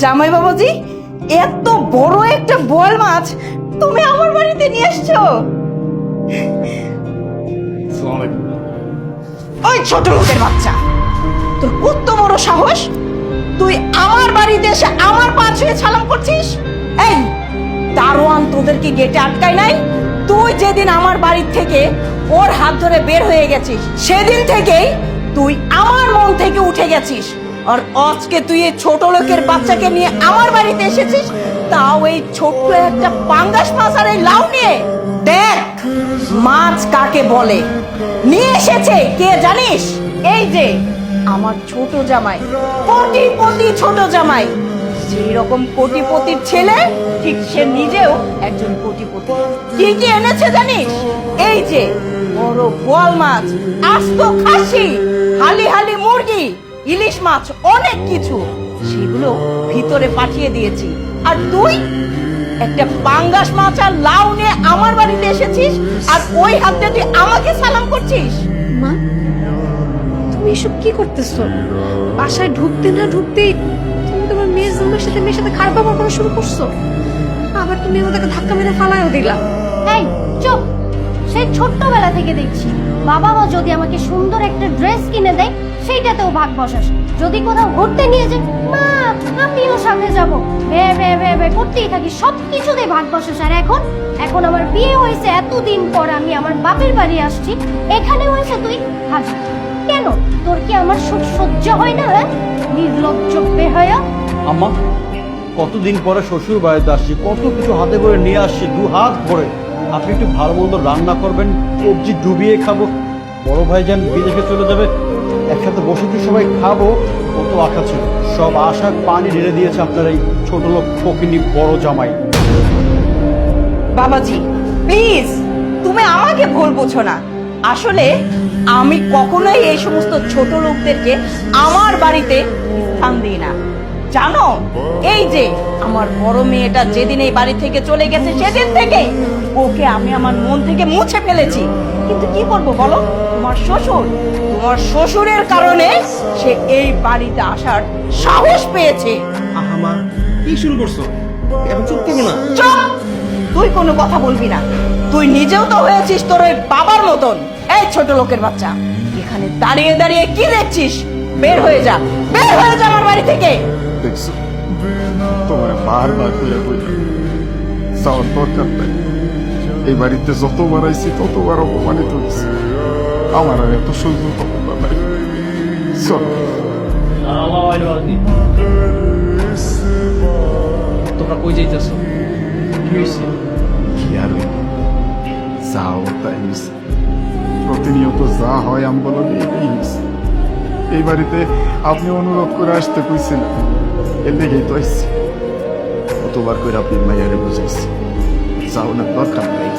জামাই বাবাজি এত বড় একটা বোয়াল মাছ তুমি আমার বাড়িতে নিয়ে এসছো। ওই ছোট লোকের বাচ্চা তোর কত বড় সাহস? তুই আমার বাড়িতে এসে আমার পা ছুঁয়ে ছালাম করছিস? এই দারোয়ান তোদেরকে গেটে আটকায় নাই? তুই যেদিন আমার বাড়ির থেকে ওর হাত ধরে বের হয়ে গেছিস সেদিন থেকেই তুই আমার মন থেকে উঠে গেছিস। আর আজকে তুই এই ছোট লোকের বাচ্চাকে নিয়ে আমার বাড়িতে এসেছিস? তাও এই ছোট্ট একটা পাঙ্গাস মাছ আর এই লাউ নিয়ে? দেখ, মাছ কাকে বলে? নিয়ে এসেছে, কে জানিস? এই যে, আমার ছোট জামাই। কোটিপতি ছোট জামাই। রকম কোটিপতির ছেলে, ঠিক সে নিজেও একজন কোটিপতি। কি কি এনেছে জানিস? এই যে, বড় বোয়াল মাছ, আস্ত খাসি, হালি হালি মুরগি। ইলিশ মাছ অনেক কিছু। সেগুলো ভিতরে পাঠিয়ে দিয়েছি। আর তুই একটা পাঙ্গাস মাছ আর লাউ নিয়ে আমার বাড়িতে এসেছিস আর ওই হাতে তুই আমাকে সালাম করছিস? মা তুমি এসব কি করতেছো? বাসায় ঢুকতে না ঢুকতেই তুমি তোমার মেয়ের জামাইয়ের সাথে মেয়ের সাথে খারাপ ব্যবহার করা শুরু করছ। আবার তুমি আমাদেরকে ধাক্কা মেরে ফালাইও দিলা। এই চুপ। সেই ছোট্টবেলা থেকে দেখছি। বাবা মা যদি আমাকে সুন্দর একটা ড্রেস কিনে দেয়, সেইটাতেও ভাগ বসাস। যদি কোথাও ঘুরতে নিয়ে যায় মা, আমিও সাথে যাব। বে বে বে বে, করতেই থাকি সব কিছুতেই ভাগ বসাস। আর এখন এখন আমার বিয়ে হয়েছে, এতদিন পর আমি আমার বাপের বাড়ি আসছি এখানে হয়েছে তুই হাজার। কেন? তোর কি আমার সুখ সহ্য হয় না হ্যাঁ? নির্লজ্জ বেহায়া। আম্মা, কতদিন পরে শ্বশুর বাড়িতে আসছি, কত কিছু হাতে করে নিয়ে আসছি, দু হাত ভরে। আপনি একটু ভালো মন্দ রান্না করবেন, সবজি ডুবিয়ে খাব। বড় ভাই যান বিদেশে চলে যাবে, একসাথে বসে কি সবাই খাব। কত আশা ছিল। সব আশা পানি ঢেলে দিয়েছে আপনার এই ছোট লোক ফকিনি বড় জামাই। বাবাজি প্লিজ তুমি আমাকে ভুল বুঝো না। আসলে আমি কখনোই এই সমস্ত ছোট লোকদেরকে আমার বাড়িতে স্থান দিই না। জানো? এই যে আমার বড় মেয়েটা যেদিন এই বাড়ি থেকে চলে গেছে সেদিন থেকে ওকে আমি আমার মন থেকে মুছে ফেলেছি। কিন্তু কি করব বলো? তোমার শ্বশুর তোমার শ্বশুরের কারণে সে এই বাড়িতে আসার সাহস পেয়েছে। আহামা কি শুরু করছ? এখন চুপ থাকো না। চুপ! তুই কোনো কথা বলবি না। তুই নিজেও তো হয়েছিস তোর ওই বাবার মতন। এই ছোট লোকের বাচ্চা এখানে দাঁড়িয়ে দাঁড়িয়ে কি দেখছিস? বের হয়ে যা বের হয়ে যা আমার বাড়ি থেকে। দেখছ তোমার বারবার করে বলি যাওয়ার দরকার নাই এই বাড়িতে যতবার আইছি ততবার অপমানিত হয়েছি আমার আর এত সহ্য ক্ষমতা নাই চলো তোমরা কই যাইতেছো কি হয়েছে কি আর? যাও তাই প্রতিনিয়ত যা হয় আমি বলো এই হইছে। এই বাড়িতে আপনি অনুরোধ করে আসতে কইছিলেন এর লেগেই তো আসছি কতবার করে আপনি মাইয়ারে বুঝাইছি যাও না দরকার নাই।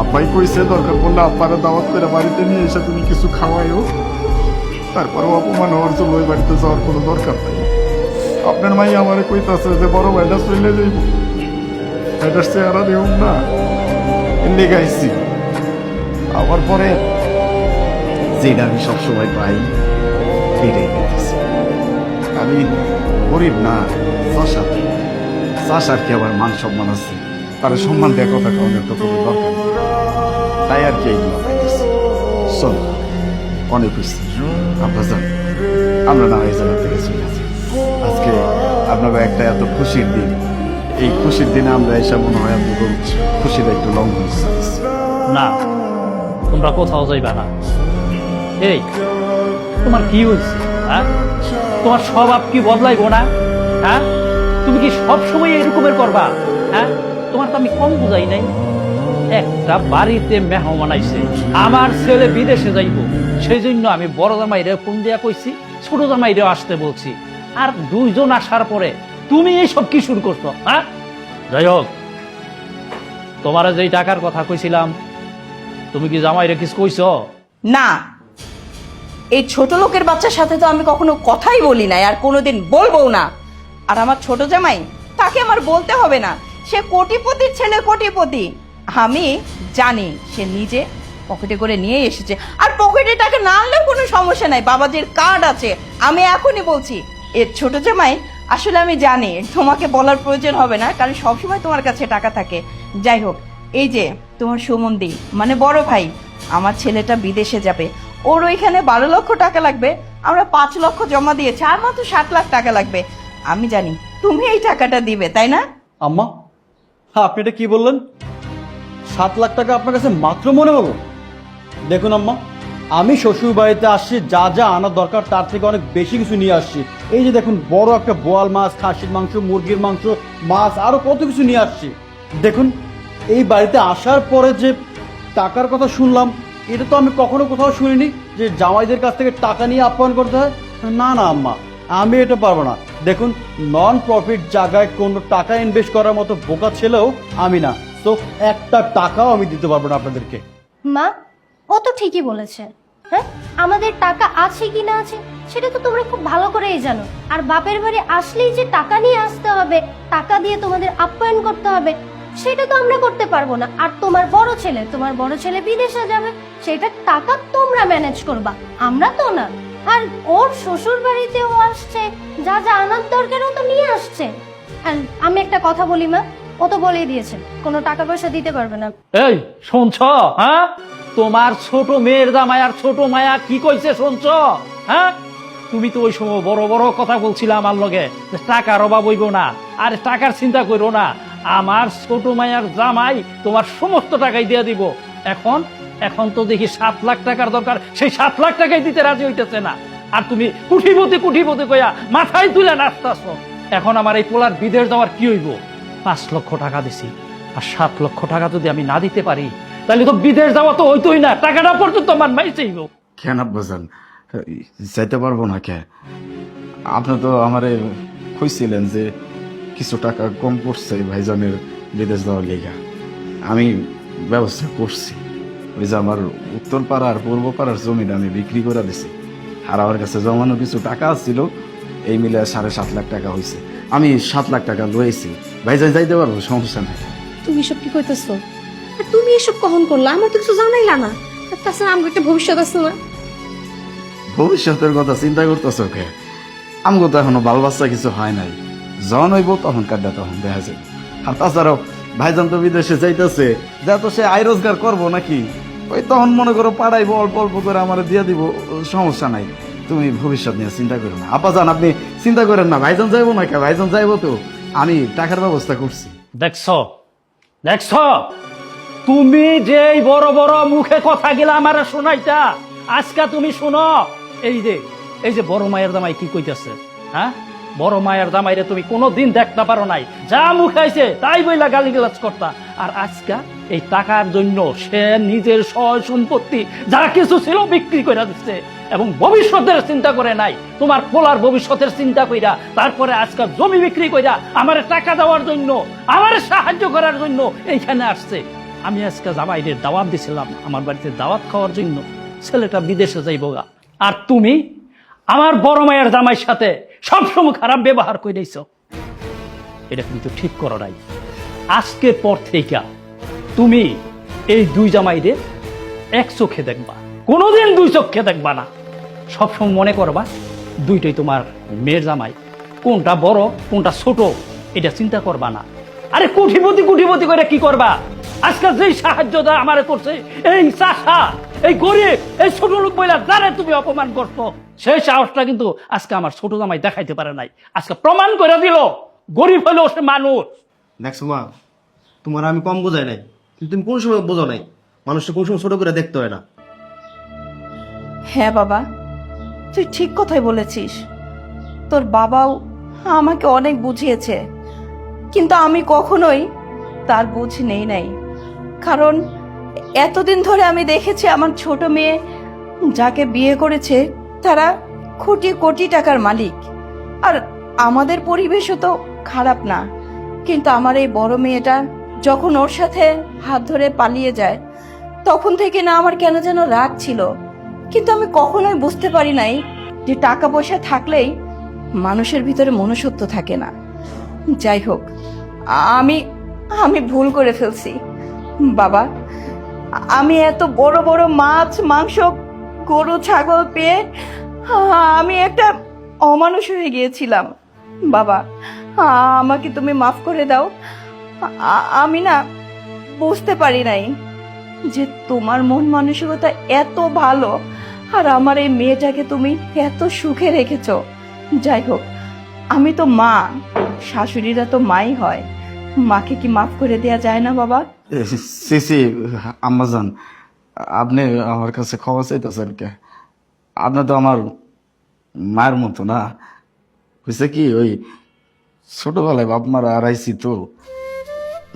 আব্বাই কইছে দরকার পড়লে আব্বারা দাওয়াত করে বাড়িতে নিয়ে এসে তুমি কিছু খাওয়াইও। তারপরেও অপমান হওয়ার জন্য ওই বাড়িতে যাওয়ার কোনো দরকার নাই। আপনার মাই আমারে কইতাছে যে বড় ভাইটা চলে যাইব। এটার চেহারা দেউম না। এমনি গাইছি আবার পরে যেটা আমি সবসময় পাই এটাই পাইতেছি আমি গরিব না চাষার চাষার কি আবার মান সম্মান আছে? তার সম্মান দেওয়ার কথা কারণের তো কোনো দরকার তাই আর কি এইগুলো চল অনেক খুশি আপনার যান। আমরা না এই জায়গা থেকে চলে আসি। আজকে আপনাদের একটা এত খুশির দিন। এই খুশির দিনে আমরা এসে মনে হয় আপনাদের খুশিটা একটু লঙ্ঘন করতেছি। না তোমরা কোথাও যাইবা না। এই তোমার কি হয়েছে? হ্যাঁ? তোমার স্বভাব কি বদলাইবো না? হ্যাঁ? তুমি কি সব সময় এরকমের করবা? হ্যাঁ? তোমার তো আমি কম বুঝাই নাই। একটা বাড়িতে মেহমান আইছে। আমার ছেলে বিদেশে যাইব। সেই জন্য আমি বড় জামাইরে ফোন দিয়া কইছি, ছোট জামাইরে আসতে বলছি। আর দুইজন আসার পরে তুমি এইসব কি শুরু করছ? হ্যাঁ? যাই হোক, তোমার যেই টাকার কথা কইছিলাম, তুমি কি জামাই রেখিস কইছ? না। এই ছোট লোকের বাচ্চার সাথে তো আমি কখনো কথাই বলি নাই, আর কোনোদিন বলব না। আর আমার ছোট জামাই, তাকে আমার বলতে হবে না। সে কোটিপতির ছেলে কোটিপতি। আমি জানি সে নিজে পকেটে করে নিয়ে এসেছে। আর পকেটে টাকা না আনলেও কোনো সমস্যা নাই, বাবাজির কার্ড আছে। আমি এখনই বলছি এর ছোট জামাই, আসলে আমি জানি, তোমাকে বলার প্রয়োজন হবে না, কারণ সবসময় তোমার কাছে টাকা থাকে। যাই হোক, এই যে তোমার সুমন্দি মানে বড় ভাই, আমার ছেলেটা বিদেশে যাবে। ওর ওইখানে বারো লক্ষ টাকা লাগবে, আমরা পাঁচ লক্ষ জমা দিয়েছি, আর মাত্র ষাট লাখ টাকা লাগবে। আমি জানি, তুমি এই টাকাটা দিবে, তাই না? আম্মা হ্যাঁ আপনি এটা কি বললেন? সাত লাখ টাকা আপনার কাছে মাত্র মনে হলো? দেখুন আম্মা, আমি শ্বশুর বাড়িতে আসছি, যা যা আনার দরকার তার থেকে অনেক বেশি কিছু নিয়ে আসছি। এই যে দেখুন, বড় একটা বোয়াল মাছ, খাসির মাংস, মুরগির মাংস, মাছ, আরও কত কিছু নিয়ে আসছি। দেখুন, এই বাড়িতে আসার পরে যে টাকার কথা শুনলাম এটা তো আমি কখনো কোথাও শুনিনি যে জামাইদের কাছ থেকে টাকা নিয়ে আপ্যায়ন করতে হয়। না না, আম্মা, আমি এটা পারব না। দেখুন নন প্রফিট জায়গায় কোনো টাকা ইনভেস্ট করার মতো বোকা ছেলেও আমি না। তো একটা টাকাও আমি দিতে পারব না আপনাদেরকে। মা, ও তো ঠিকই বলেছে। হ্যাঁ? আমাদের টাকা আছে কি না আছে, সেটা তো তোমরা খুব ভালো করেই জানো। আর বাপের বাড়ি আসলেই যে টাকা নিয়ে আসতে হবে, টাকা দিয়ে তোমাদের আপ্যায়ন করতে হবে সেটা তো আমরা করতে পারব না। আর তোমার বড় ছেলে, তোমার বড় ছেলে বিদেশে যাবে সেটা টাকা তোমরা ম্যানেজ করবা। আমরা তো না। আর ওর শ্বশুর বাড়িতেও আসছে, যা যা আনার দরকার ও তো নিয়ে আসছে। আর আমি একটা কথা বলি, মা, ও তো বলেই দিয়েছে, কোনো টাকা পয়সা দিতে পারবে না। এই, শুনছ হ্যাঁ? তোমার ছোট মেয়ের জামাই আর ছোট মায়া কি কইছে, শুনছ? হ্যাঁ? তুমি তো ওই সময় বড় বড় কথা বলছিলে আমার লগে টাকার অভাব হইব না, আর টাকার চিন্তা করো না। আমার ছোট মায়ার জামাই তোমার সমস্ত টাকাই দিয়ে দিব। এখন এখন তো দেখি সাত লাখ টাকার দরকার। সেই সাত লাখ টাকাই দিতে রাজি হইতেছে না। আর তুমি কুঠিপতি কুঠিপতি কইয়া মাথায় তুলে নাচতাছ। এখন আমার এই পোলার বিদেশ যাওয়ার কি হইব? পাঁচ লক্ষ টাকা দিছি। আর সাত লক্ষ টাকা যদি আমি না দিতে পারি, তাহলে তো বিদেশ যাওয়া তো হইতোই না। টাকাটা পর্যন্ত আমার মাই চাইব। কেন আব্বাজান? যাইতে পারব না কে? আপনি তো আমারে কইছিলেন যে কিছু টাকা কম পড়ছে ভাইজানের বিদেশ যাওয়ার লেগা। আমি ব্যবস্থা করছি। ওই যে আমার উত্তর পাড়ার পূর্ব পাড়ার জমিটা আমি বিক্রি করে দিছি। আর আমার কাছে জমানো কিছু টাকা ছিল এই মিলে সাড়ে সাত লাখ টাকা হয়েছে আমি সাত লাখ টাকা লয়েছি ভাইজান যাইতে পারব সমস্যা নাই। তুমি এসব কি কইতেছো? আর তুমি এসব কখন করলা? আমার তো কিছু জানাইলা না। আর তাছাড়া আমার একটা ভবিষ্যৎ আছে না। ভবিষ্যতের কথা চিন্তা করতেছ কে? আমগো তো এখনও বাল বাচ্চা কিছু হয় নাই। যখন হইব তখন কাটটা তখন দেখা যায় আর তাছাড়াও, ভাইজান তো বিদেশে যাইতেছে, যা তো সে আয় রোজগার করব নাকি? ওই তখন মনে করো পাড়াইবো, অল্প অল্প করে আমার দিয়ে দিব, সমস্যা নাই। তুমি ভবিষ্যৎ নিয়ে চিন্তা করো না। আপা যান, আপনি চিন্তা করেন না, ভাইজান যাইবো না কে? ভাইজান যাইবো তো। আমি টাকার ব্যবস্থা করছি। দেখছ? দেখছ? তুমি যে বড় বড় মুখে কথা গেলা আমার শোনাইতা, আজকে তুমি শোনো, এই যে এই যে বড় মায়ের দামাই কি কইতাছে হ্যাঁ? বড় মায়ের জামাইরে তুমি কোনো দিন দেখতে পারো নাই। যা মুখ আইছে, তাই বইলা গালি গালাজ করতা। আর আজকা এই টাকার জন্য সে নিজের সয় সম্পত্তি যা কিছু ছিল বিক্রি করে দিচ্ছে এবং ভবিষ্যতের চিন্তা করে নাই। তোমার পোলার ভবিষ্যতের চিন্তা কইরা, তারপরে আজকে জমি বিক্রি কইরা আমার টাকা দেওয়ার জন্য, আমার সাহায্য করার জন্য এইখানে আসছে। আমি আজকে জামাইদের দাওয়াত দিছিলাম আমার বাড়িতে দাওয়াত খাওয়ার জন্য। ছেলেটা বিদেশে যাইব গা আর তুমি আমার বড় মায়ের জামাইয়ের সাথে সবসময় খারাপ ব্যবহার করে দিয়েছ এটা কিন্তু ঠিক করো নাই। আজকের পর থেকে তুমি এই দুই জামাইরে এক চোখে দেখবা। কোনোদিন দুই চোখে দেখবা না। সবসময় মনে করবা, দুইটাই তোমার মেয়ের জামাই। কোনটা বড়, কোনটা ছোট, এটা চিন্তা করবা না। আরে কুঠিপতি কুঠিপতি করে কি করবা? আজকাল যেই সাহায্যটা আমারে করছে, এই চাষা, এই গরিব, এই ছোট লোক বইলা যারা তুমি অপমান করছ সেই সাহসটা কিন্তু আজকে আমার ছোট জামাই দেখাইতে পারে নাই। আজকে প্রমাণ করে দিল গরিব হলেও সে মানুষ। দেখছ মা তোমার আমি কম বোঝাই নাই কিন্তু তুমি কোন সময় বোঝো নাই? মানুষটা কোন সময় ছোট করে দেখতে হয় না। হ্যাঁ বাবা তুই ঠিক কথাই বলেছিস। তোর বাবাও আমাকে অনেক বুঝিয়েছে কিন্তু আমি কখনোই তার বুঝ নেই নাই। কারণ এতদিন ধরে আমি দেখেছি আমার ছোট মেয়ে যাকে বিয়ে করেছে তারা কোটি কোটি টাকার মালিক। আর আমাদের পরিবেশও তো খারাপ না। কিন্তু আমার এই বড় মেয়েটা যখন ওর সাথে হাত ধরে পালিয়ে যায়, তখন থেকে না আমার কেন যেন রাগ ছিল। কিন্তু আমি কখনোই বুঝতে পারি নাই যে টাকা পয়সা থাকলেই মানুষের ভিতরে মনুষ্যত্ব থাকে না। যাই হোক, আমি আমি ভুল করে ফেলছি। বাবা, আমি এত বড় বড় মাছ, মাংস গরু, ছাগল পেয়ে আমি একটা অমানুষ হয়ে গিয়েছিলাম। বাবা, আমাকে তুমি মাফ করে দাও। আমি না বুঝতে পারি নাই যে তোমার মন মানসিকতা এত ভালো আর আমার এই মেয়েটাকে তুমি এত সুখে রেখেছ। যাই হোক, আমি তো মা, শাশুড়িরা তো মাই হয়। মাকে কি মাফ করে দেয়া যায় না, বাবা? সিসি আম্মাজান আপনি আমার কাছে ক্ষমা চাইতেছেন কে? আপনি তো আমার মায়ের মতো না। হয়েছে কি, ওই ছোটবেলায় বাপ মারা হারাইছি তো,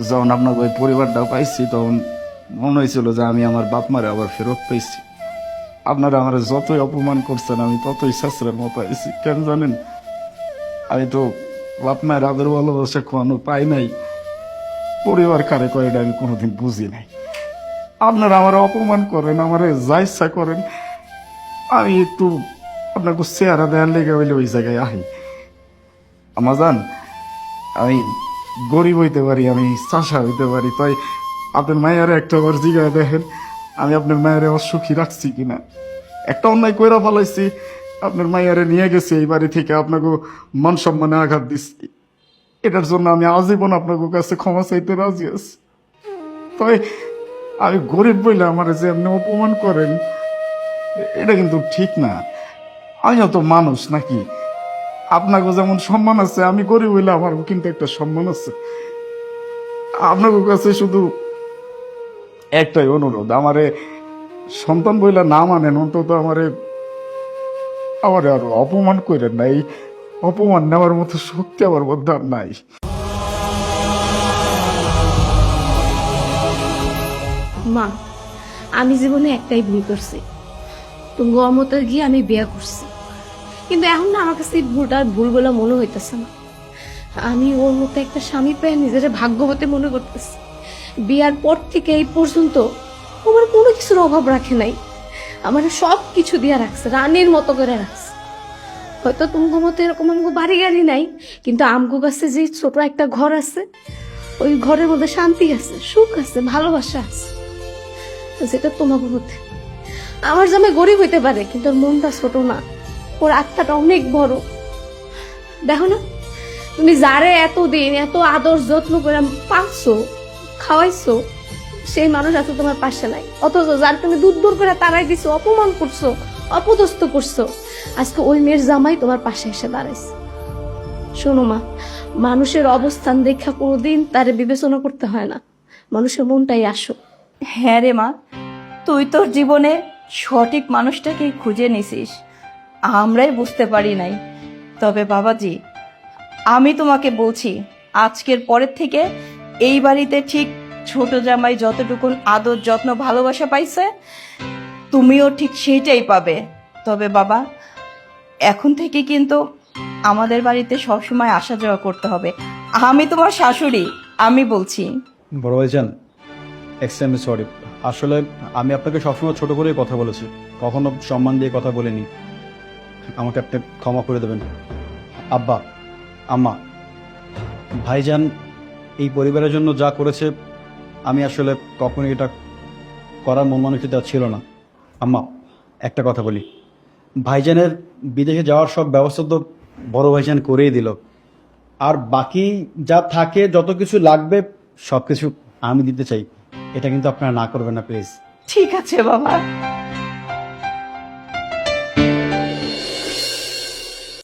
যখন আপনার ওই পরিবারটা পাইছি, তখন মনে হয়েছিল যে আমি আমার বাপ মারে আবার ফেরত পাইছি। আপনারা আমার যতই অপমান করছেন, আমি ততই শাস্ত্রের মতো পাইছি কেন জানেন? আমি তো বাপ মায়ের আদর ভালোবাসা কোনো পাই নাই। পরিবার কারে এটা আমি কোনোদিন বুঝি নাই। আপনারা আমার অপমান করেন, আমার যা ইচ্ছা করেন, আমি একটু আপনাকে চেহারা দেওয়ার লেগে হইলে ওই জায়গায় আহি। আমার জান, আমি গরিব হইতে পারি, আমি চাষা হইতে পারি, তাই আপনার মায়ের একটা বার জিগায় দেখেন, আমি আপনার মায়ের অসুখী রাখছি কিনা। একটা অন্যায় কইরা ফেলাইছি, আপনার মায়েরে নিয়ে গেছি, এই বাড়ি থেকে আপনাকে মান সম্মানে আঘাত দিচ্ছি। এটার জন্য আমি আজীবন আপনার কাছে ক্ষমা চাইতে রাজি আছি। তবে আমি গরিব বলে আমার যে আপনি অপমান করেন, এটা কিন্তু ঠিক না। আমিও তো মানুষ নাকি? আপনাকে যেমন সম্মান আছে, আমি গরিব হইলে আমারও কিন্তু একটা সম্মান আছে। আপনার কাছে শুধু একটাই অনুরোধ, আমারে সন্তান বইলা না মানেন, অন্তত আমারে আমার আর অপমান করেন না এই অপমান নেওয়ার মতো শক্তি আমার মধ্যে আর নাই। আমি জীবনে একটাই ভুল করছি। তুমি গমতে গিয়ে আমি বিয়ে করছি। কিন্তু এখন না আমার কাছে ভুলটা ভুল বলে মনে হইতেছে না। আমি ওর মতো একটা স্বামী পেয়ে নিজের ভাগ্যবতী মনে করতেছি। বিয়ার পর থেকে এই পর্যন্ত আমার কোনো কিছুর অভাব রাখে নাই। আমার সব কিছু দিয়ে রাখছে, রানীর মতো করে রাখছে। হয়তো তুমি মতো এরকম আমগো বাড়ি গাড়ি নাই, কিন্তু আমগো কাছে যে ছোট একটা ঘর আছে, ওই ঘরের মধ্যে শান্তি আছে, সুখ আছে, ভালোবাসা আছে। যেটা তোমাকে মধ্যে। আমার জামাই গরিব হইতে পারে, কিন্তু ওর মনটা ছোট না। ওর আত্মাটা অনেক বড়। দেখো না, তুমি যারে এতদিন এত আদর যত্ন করে পাচ্ছো খাওয়াইছো, সেই মানুষ আছে তোমার পাশে নাই। অথচ যার তুমি দূর দূর করে তারাই দিছো, অপমান করছ, অপদস্থ করছ। আজকে ওই মেয়ের জামাই তোমার পাশে এসে দাঁড়াইছে। শোনো মা, মানুষের অবস্থান দেখা কোনোদিন তারে বিবেচনা করতে হয় না। মানুষের মনটাই আসো হ্যাঁ রে মা, তুই তোর জীবনে সঠিক মানুষটাকে খুঁজে নিছিস। আমরাই বুঝতে পারি নাই। তবে বাবাজি, আমি তোমাকে বলছি, আজকের পরের থেকে এই বাড়িতে ঠিক ছোট জামাই যতটুকুন আদর, যত্ন, ভালোবাসা পাইছে, তুমিও ঠিক সেইটাই পাবে। তবে বাবা, এখন থেকে কিন্তু আমাদের বাড়িতে সবসময় আসা যাওয়া করতে হবে। আমি তোমার শাশুড়ি, আমি বলছি। বড় ভাইজান এক্সট্রিমলি সরি আসলে আমি আপনাকে সবসময় ছোট করেই কথা বলেছি। কখনো সম্মান দিয়ে কথা বলিনি। আমাকে আপনি ক্ষমা করে দেবেন। আব্বা, আম্মা, ভাইজান এই পরিবারের জন্য যা করেছে, আমি আসলে কখনোই এটা করার মন মানসিকতা ছিল না। আম্মা, একটা কথা বলি। ভাইজানের বিদেশে যাওয়ার সব ব্যবস্থা তো বড় ভাইজান করেই দিল। আর বাকি যা থাকে, যত কিছু লাগবে সব কিছু আমি দিতে চাই। এটা কিন্তু আপনারা না করবেন না প্লিজ। ঠিক আছে বাবা।